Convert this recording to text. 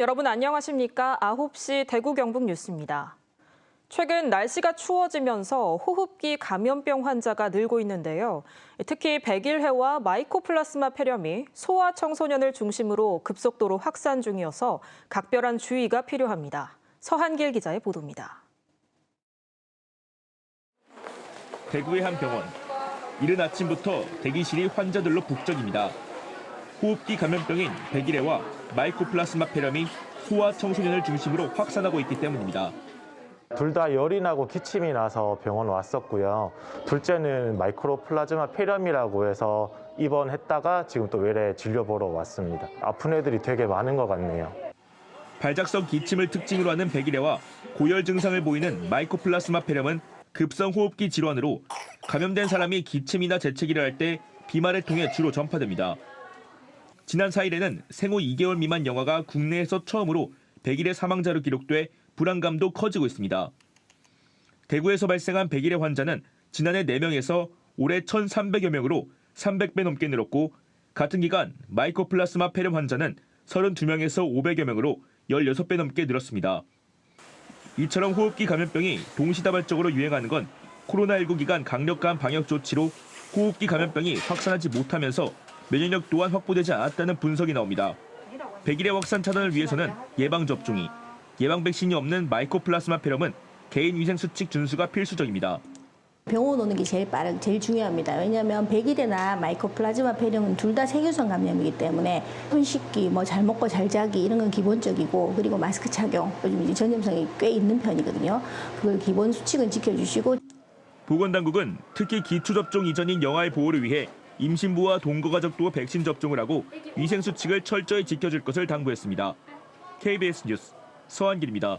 여러분 안녕하십니까? 9시 대구 경북 뉴스입니다. 최근 날씨가 추워지면서 호흡기 감염병 환자가 늘고 있는데요. 특히 백일해와 마이코플라스마 폐렴이 소아 청소년을 중심으로 급속도로 확산 중이어서 각별한 주의가 필요합니다. 서한길 기자의 보도입니다. 대구의 한 병원. 이른 아침부터 대기실이 환자들로 북적입니다. 호흡기 감염병인 백일해와 마이코플라스마 폐렴이 소아 청소년을 중심으로 확산하고 있기 때문입니다. 둘 다 열이 나고 기침이 나서 병원 왔었고요. 둘째는 마이크로플라즈마 폐렴이라고 해서 입원했다가 지금 또 외래 진료 보러 왔습니다. 아픈 애들이 되게 많은 것 같네요. 발작성 기침을 특징으로 하는 백일해와 고열 증상을 보이는 마이코플라스마 폐렴은 급성 호흡기 질환으로 감염된 사람이 기침이나 재채기를 할 때 비말을 통해 주로 전파됩니다. 지난 4일에는 생후 2개월 미만 영아가 국내에서 처음으로 백일의 사망자로 기록돼 불안감도 커지고 있습니다. 대구에서 발생한 백일의 환자는 지난해 4명에서 올해 1,300여 명으로 300배 넘게 늘었고 같은 기간 마이코플라스마 폐렴 환자는 32명에서 500여 명으로 16배 넘게 늘었습니다. 이처럼 호흡기 감염병이 동시다발적으로 유행하는 건 코로나19 기간 강력한 방역 조치로 호흡기 감염병이 확산하지 못하면서 면역력 또한 확보되지 않았다는 분석이 나옵니다. 백일의 확산 차단을 위해서는 예방 접종이, 예방 백신이 없는 마이코플라스마 폐렴은 개인 위생 수칙 준수가 필수적입니다. 병원 오는 게 제일 빠르, 제일 중요합니다. 왜냐하면 백일이나 마이코플라즈마 폐렴은 둘 다 세균성 감염이기 때문에 손 씻기, 뭐 잘 먹고 잘 자기 이런 건 기본적이고 그리고 마스크 착용 요즘 이제 전염성이 꽤 있는 편이거든요. 그걸 기본 수칙은 지켜주시고 보건당국은 특히 기초 접종 이전인 영아의 보호를 위해 임신부와 동거 가족도 백신 접종을 하고 위생 수칙을 철저히 지켜줄 것을 당부했습니다. KBS 뉴스 서한길입니다.